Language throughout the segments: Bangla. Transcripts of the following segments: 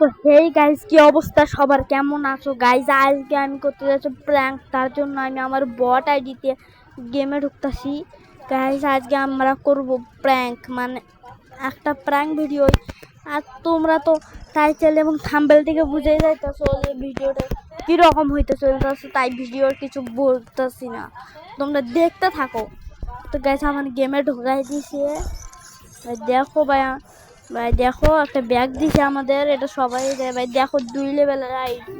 তো হেই গাইজ কি অবস্থা? সবার কেমন আছো? গাইজ আজকে আমি করতে যাচ্ছি প্র্যাঙ্ক তার জন্য আমি আমার বট আইডিতে গেমে ঢুকতেছি। গাইজ আজকে আমরা করব প্র্যাঙ্ক মানে একটা প্র্যাঙ্ক ভিডিও আর তোমরা তো টাইটেল এবং থাম্বেল থেকে বুঝে যাইতেছো যে ভিডিওটা কীরকম হইতে চলতেছে তাই ভিডিওর কিছু বলতেছি না। তোমরা দেখতে থাকো। তো গাইজ আমার গেমে ঢুকাই দিছে। দেখো ভাই ভাই দেখো একটা ব্যাগ দিছে আমাদের এটা সবাই দেয়। ভাই দেখো দুই লেভেলের আইডি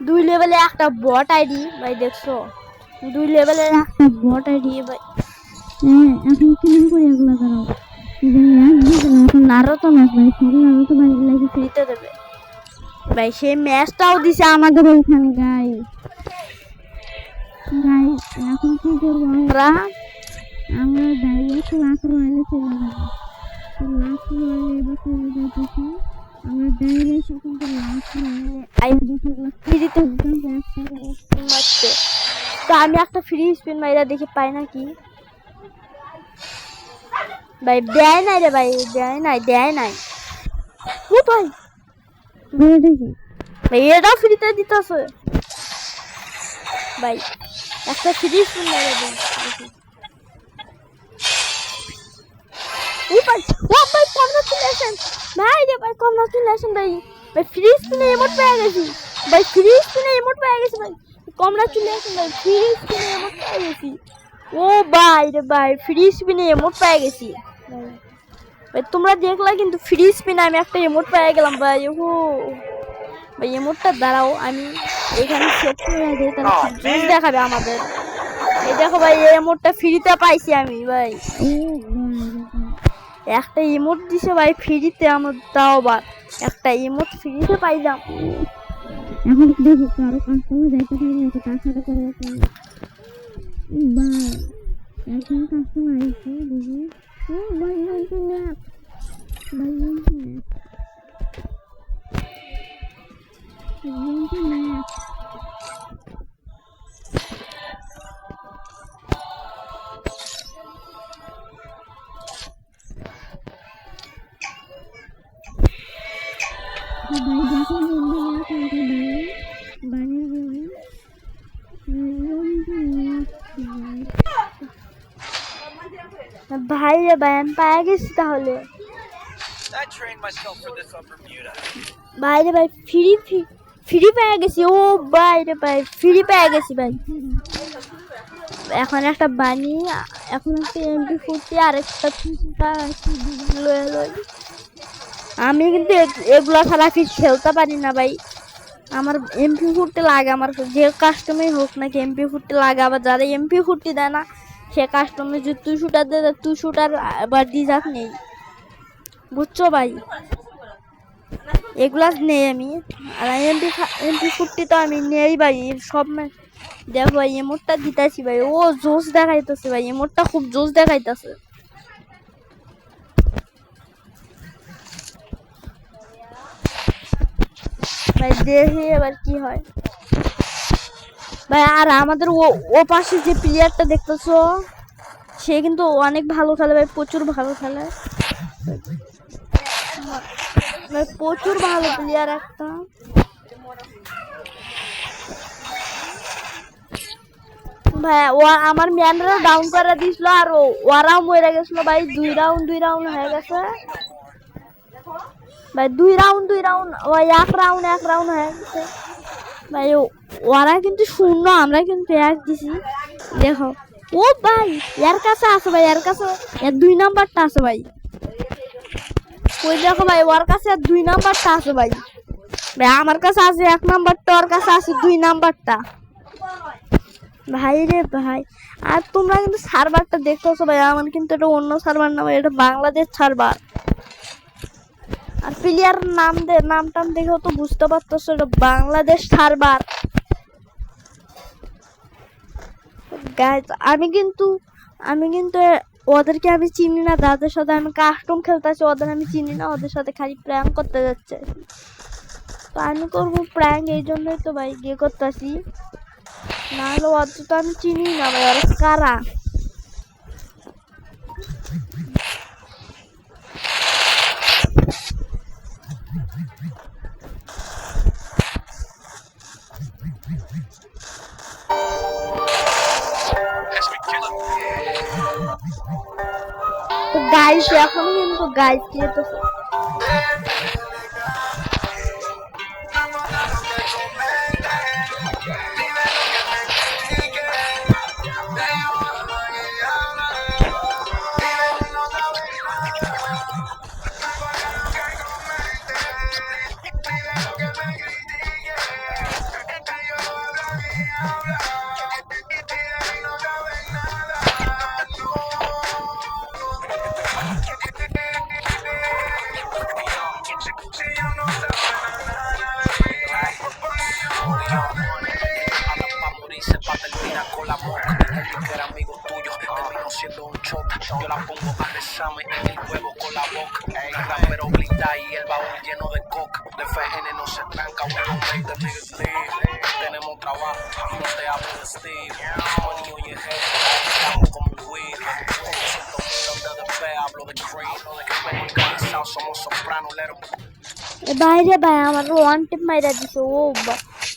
দুই লেভেলে একটা বট আইডি ভাই দেখছ? দুই লেভেলের একটা বট আইডি ভাই। হ্যাঁ এখন কেমন করে এগুলো করো। আরও তো ম্যাচ ভাই সরি আরও তো ভাই লাগে ফ্রিতে দেবে। ভাই সেই ম্যাচটাও দিছে আমাদের ওইখানে গাই গাই এখন কি করব? আমরা আমরা আমরা ডাইরেক্ট রয়েলে চলে যাব। তো আমি একটা ফ্রি স্পিন মাইরা দেখি পাই নাকি? ভাই, দেয় নাই রে ভাই, দেয় নাই দেয় নাই। ও ভাই। দেখি ভাই এটাও ফ্রিতে দিতেছে। ভাই, একটা ফ্রি স্পিন মাইরা দেখি। ও ভাই ও ভাই কংগ্রাচুলেশন ভাই রে ভাই কংগ্রাচুলেশন ভাই ভাই ফ্রি স্পিনে এমোট পেয়ে গেছি ভাই ফ্রি স্পিনে এমোট পেয়ে গেছি ভাই কংগ্রাচুলেশন ভাই ফ্রি স্পিনে এমোট পেয়ে গেছি ও ভাই রে ভাই ফ্রি স্পিনে এমোট পেয়ে গেছি ভাই ভাই তোমরা দেখলা কিন্তু ফ্রি স্পিনে আমি একটা এমোট পেয়ে গেলাম ভাই ও ভাই এমোটটা দাঁড়াও আমি এখানে সেট করে দিই তাহলে দেখাবে আমাদের। এই দেখো ভাই এই এমোটটা ফ্রিতে পাইছি আমি ভাই একটা ইমোট দিছে ভাই ফ্রিতে আমার তাও বা একটা ইমোট ফ্রিতে পাইলাম। এখন দেখি? কারও কাস্টমার যাইতে পারি না তার সাথে করে বা একজন কাস্টমার আইছে দেখি। ও, ভাই ভাই তো ম্যাপ ভাই ভাই তো ম্যাপ ভাই রে ভাই আমি পায়ে গেছি তাহলে. ভাই রে ভাই ফ্রি ফ্রি পেয়ে গেছি। ও ভাই রে ভাই ফ্রি পেয়ে গেছি ভাই। এখন একটা বানি এখন একটা এমপি ফুটি আর একটা আমি কিন্তু এগ- এগুলা ছাড়া কিছু খেলতে পারি না ভাই। আমার এমপি ফুটতে লাগে, আমার যে কাস্টমারই হোক নাকি এমপি ফুটতে লাগে, আবার যারা এমপি ফুটতে দেয় না, সে কাস্টমার যে তুই শুটার দে, তুই শুটার আবার ডিজার্ভ নেই। বুঝছ ভাই? এগুলা নেই আমি। আর এমপি এমপি ফুটটি তো আমি নেই ভাই সব দেখো ভাই এমোটটা দিতেছি ভাই, ও জোস দেখাইতেছে ভাই এমোটটা খুব জোস দেখাইতেছে। ভাই, দেখি এবার কি হয়। ভাই, আর আমাদের ও ও পাশে যে প্লেয়ারটা দেখতেছো, সে কিন্তু অনেক ভালো খেলে ভাই, প্রচুর ভালো খেলে। ভাই, প্রচুর ভালো প্লেয়ার একটা। ভাই, ও আমার ম্যানরা ডাউন করে দিয়েছিল আর ওরাও মরে গেছিল ভাই, দুই রাউন্ড দুই রাউন্ড হয়ে গেছে। ভাই, দুই রাউন্ড দুই রাউন্ড ওই এক রাউন্ড এক রাউন্ড হয়ে গেছে। ভাই, ওরা কিন্তু শূন্য, আমরা কিন্তু এক দিছি। দেখো। ও ভাই, এর কাছে আছে ভাই, এর কাছে, এর দুই নাম্বারটা আছে ভাই। ওই দেখো ভাই, ওর কাছে আর দুই নাম্বারটা আছে ভাই। ভাই, আমার কাছে আছে এক নাম্বারটা ওর কাছে আছে দুই নাম্বারটা ভাই রে ভাই, আর তোমরা কিন্তু সার্ভারটা দেখতেছো ভাই, আমার কিন্তু এটা অন্য সার্ভার না ভাই, এটা বাংলাদেশ সার্ভার আর প্লেয়ার নাম দে, নাম টাম দেখেও তো বুঝতে পারতেছো এটা বাংলাদেশ সার্ভার। গাইজ আমি কিন্তু আমি কিন্তু ওদেরকে আমি চিনি না, যাদের সাথে আমি কাস্টম খেলতেছি, ওদের আমি চিনি না, ওদের সাথে খালি প্র্যাঙ্ক করতে যাচ্ছে। তো আমি করব প্র্যাঙ্ক এই জন্যই তো ভাই গিয়ে করতেছি। নাহলে ওদের তো আমি চিনি না ভাই, ওরা কারা? গাইস এখন কিন্তু গাইস যেতে Pa' ভাই, আমার ওয়ান টিপ মাইরা দিছে। ও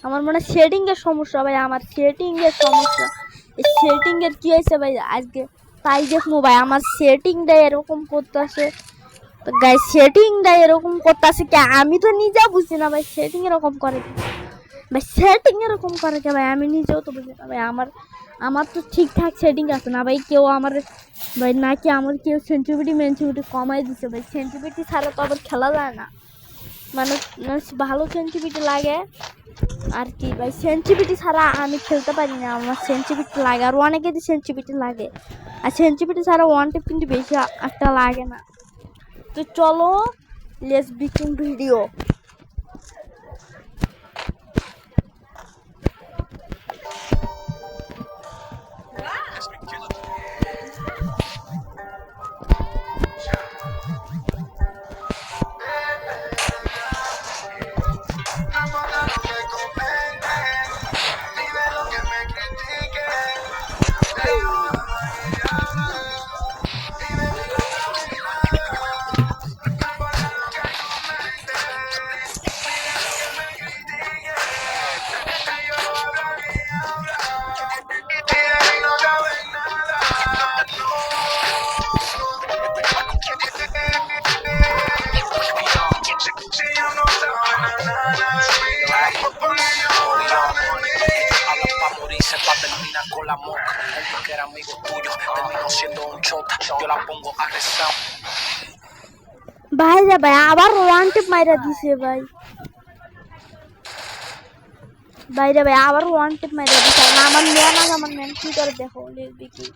আমার মনে সেটিং এর সমস্যা ভাই, আমার সেটিং এর সমস্যা। এই এর কি হয়েছে ভাই? আজকে তাই দেখব ভাই, আমার সেটিংটা এরকম করতেছে। তো গাই সেটিংটা এরকম করতেছে কি, আমি তো নিজে বুঝি না ভাই সেটিং এরকম করে ভাই সেটিং এরকম করে কি ভাই? আমি নিজেও তো বুঝি না ভাই, আমার আমার তো ঠিকঠাক সেটিং আছে না ভাই, কেউ আমার, ভাই, নাকি আমার কেউ সেন্টিভিটি মেন্টিভিটি কমাই দিছে ভাই। সেন্টিভিটি ছাড়া তো আবার খেলা যায় না। মানে মানে ভালো সেন্সিভিটি লাগে। আর কি, ভাই সেন্সিভিটি ছাড়া আমি খেলতে পারি না। আমার সেন্সিভিটি লাগে, আর অনেকেরই সেন্সিভিটি লাগে। আর সেন্সিভিটি ছাড়া ওয়ান টিপ কিন্তু বেশি একটা লাগে না। তো চলো লেস বিকিং ভিডিও ভাই রে ভাই আবার ওয়ান টিপ মাইরা দিছে ভাই বাইরে ভাই আবার ওয়ান টিপ মাইরা দিছে আর আমার ম্যান আর আমার ম্যান কি করে দেখো let's biking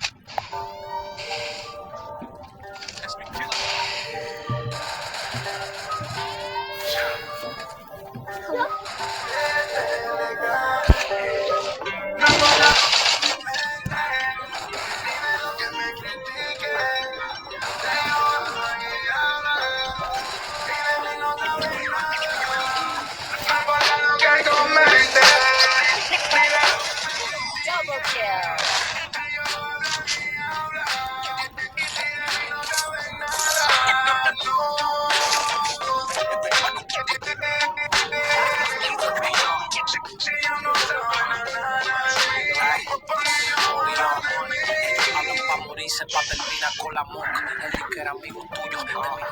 con la moca. El que era amigo tuyo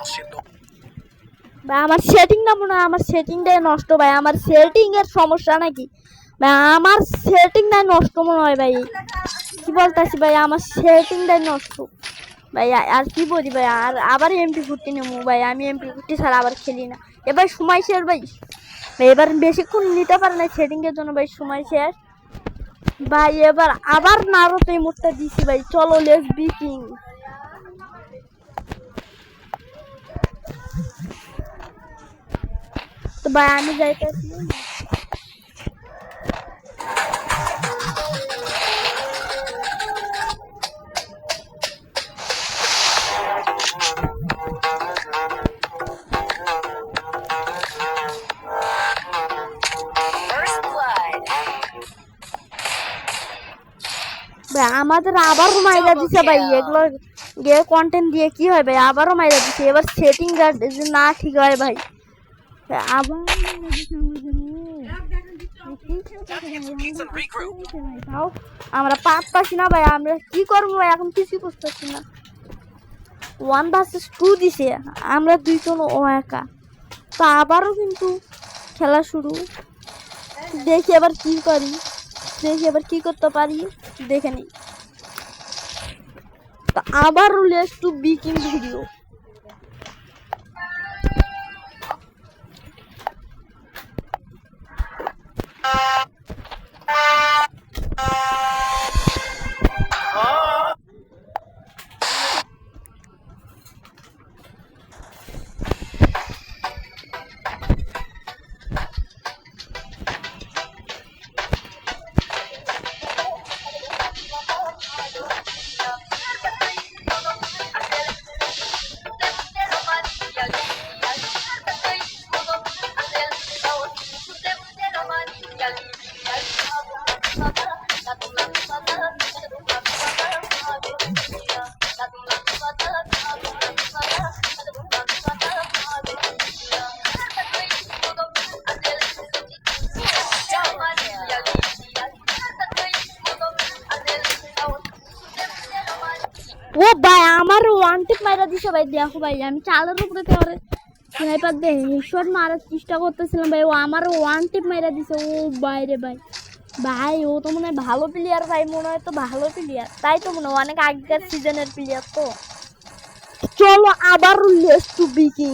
siendo ভাই, আমার সেটিং না মনে হয়, আমার সেটিংটাই নষ্ট ভাই, আমার সেটিং এর সমস্যা নাকি? ভাই, আমার সেটিংটাই নষ্ট মনে হয় ভাই। কি বলতেছি ভাই, আমার সেটিংটাই নষ্ট। ভাই আর কি বলি ভাই, আর আবার এমপি ফুটি নেব ভাই, আমি এমপি ফুটি ছাড়া আবার খেলি না। এবার সময় শেষ ভাই। ভাই, এবার বেশিক্ষণ নিতে পারে না সেটিং এর জন্য ভাই, সময় শেষ। ভাই, এবার আবার নারতে এই মুখটা দিছি ভাই। চলো লেস বিকিং তো ভাই, আমি যাইতেছি। আমাদের আবারও মাইরা দিছে ভাই এগুলো গিয়ে কন্টেন্ট দিয়ে কি হয় ভাই? আবারও মাইরা দিছে এবার সেটিং না ঠিক হয় ভাই। আবার আমরা পারতাছি না ভাই আমরা কি করব ভাই? এখন কিছুই বুঝতেছি না। ওয়ান ভার্সেস টু দিছে আমরা দুইজন ও একা। তো আবারও কিন্তু খেলা শুরু। দেখি এবার কি করি দেখি এবার কি করতে পারি দেখে নিই। তো আবার লেস টু বিকিং ভিডিও। ও ভাই, আমার ওয়ান টিপ মারা দিছে ভাই, দেখো ভাই, আমি চালের উপরে কেমন স্নাইপার দিয়ে মারার চেষ্টা করতেছিলাম ভাই, ও আমার ওয়ান টিপ মারা দিছে, ও বাইরে ভাই। ভাই, ও তো মনে হয় ভালো প্লেয়ার ভাই, মনে হয় তো ভালো প্লেয়ার তাই তো মনে হয়, অনেক আগেকার সিজনের প্লেয়ার তো। চলো আবার লেস টু বিকিং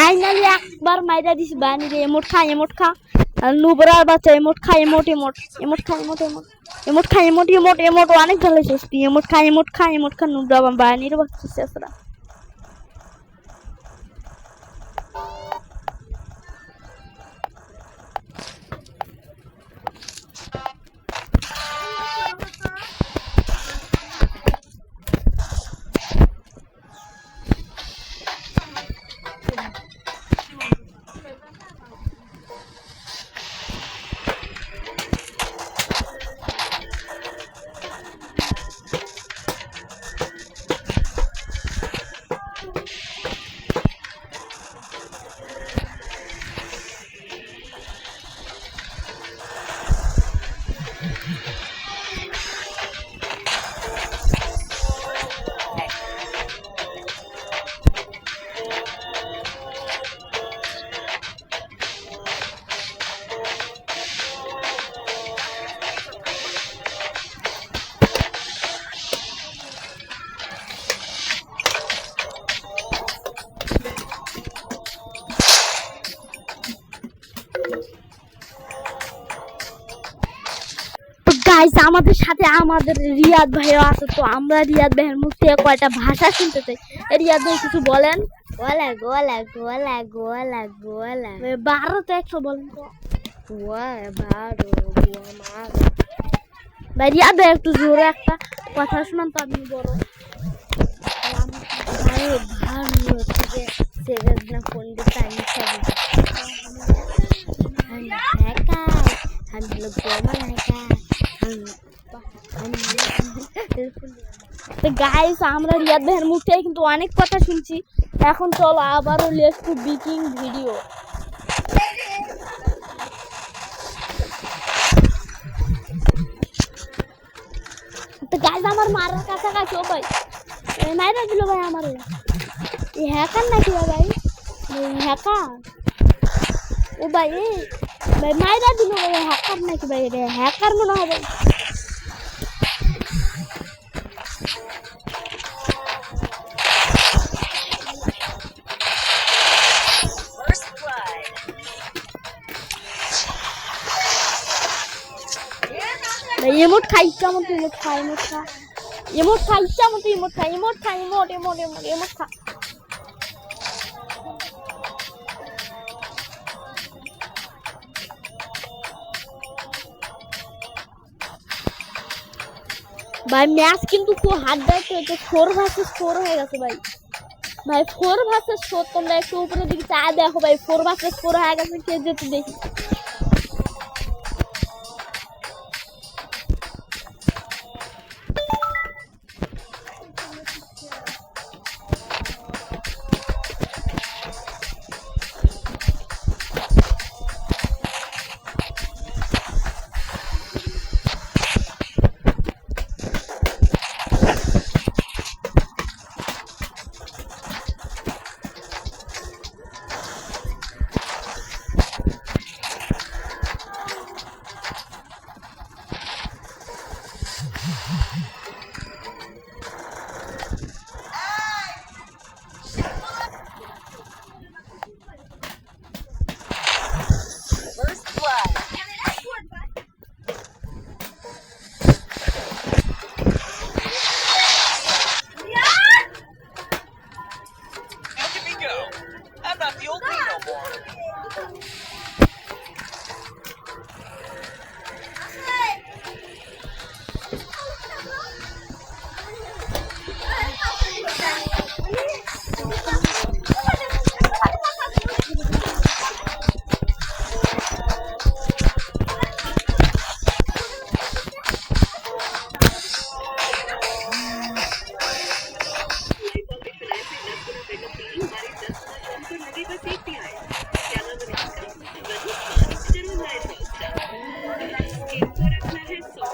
ফাইনালি একবার মাইরা দিছি বানি রে এমোট খা এমোট খা। নুবরার বাচ্চা, এমোট খা এমোট এমোট এমোট খা এমোট এমোট এমোট খা এমোট এমোট এমোট, অনেক ভালো সস্তি এমোট খা এমোট খা এমোট খা, নুবরা বানি রে বাচ্চা, শেষরা। Yeah. আমাদের সাথে আমাদের রিয়াদ ভাইও আছে তো আমরা রিয়াদ ভাইয়ের মুখ থেকে কয়টা ভাষা শুনতে চাই রিয়াদ ভাই কিছু বলেন গোলা গোলা গোলা গোলা গোলা বারো তো একশো বলেন তো বারো ভাই রিয়াদ ভাই একটু জোরে একটা কথা শুনান তো আপনি বড় ভালো হচ্ছে যে সেভেন না ফোন দিতে আমি আমি তো গাইস আমরা রিয়াদ ভাইয়ের মুখ থেকে কিন্তু অনেক কথা শুনছি। এখন চলো আবারও লেস টু বিকিং ভিডিও তো গাইস আমার মারার কাছাকাছি ও ভাই। এই মাইরা দিল ভাই আমার এই হ্যাকার নাকি রে ভাই? এই হ্যাকার। ও ভাই, এই ভাই মাইরা দিল ভাই হ্যাকার নাকি ভাই? রে হ্যাকার মনে হবে ভাই এমোট খাই ইচ্ছা মতো এমোট খা এমোট খা এমোট খা ইচ্ছা মতো এমোট খা ভাই ম্যাচ কিন্তু খুব হাত যাচ্ছে তো ফোর ভার্সেস ফোর হয়ে গেছে ভাই। ভাই ফোর ভার্সেস ফোর তোমরা একটু উপরের দিকে চা দেখো ভাই। ফোর ভার্সেস ফোর হয়ে গেছে কে যেতে দেখি। I'm not the old no more. ভাই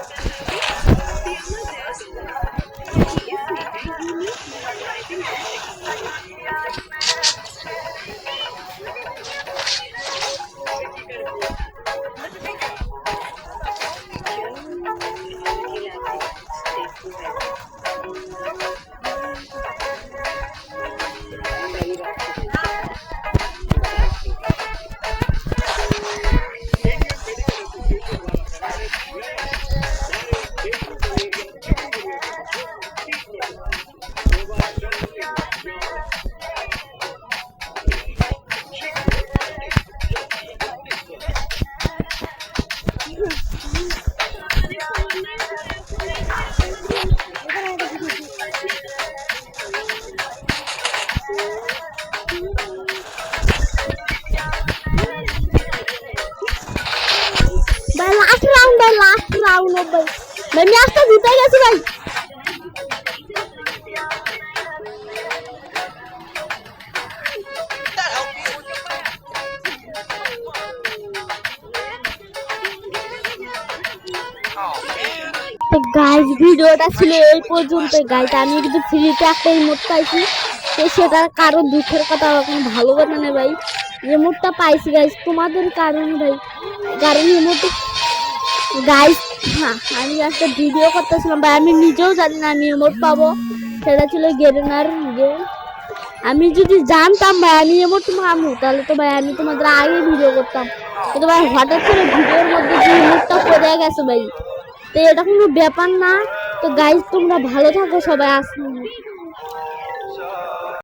তো গাইজ ভিডিওটা ছিল এই পর্যন্ত গাইজ আমি কিন্তু ফ্রিতে একটা ইমোট পাইছি তো সেটার কারও দুঃখের কথা এখন ভালো কথা নেই ভাই। ইমোটটা পাইছি গাইজ তোমাদের কারণে ভাই। কারণ ইমোট গাইজ হ্যাঁ আমি একটা ভিডিও করতেছিলাম ভাই, আমি নিজেও জানি না আমি ইমোট পাবো। সেটা ছিল গেরেনার গেম আমি যদি জানতাম ভাই, আমি এমন মামু, তাহলে তো ভাই, আমি তোমাদের আগে ভিডিও করতাম। কিন্তু ভাই, হঠাৎ করে ভিডিওর মধ্যে যে মুখটা পড়ে গেছে ভাই। তো এটা কোনো ব্যাপার না। তো গাইজ তোমরা ভালো থাকো সবাই। আসুন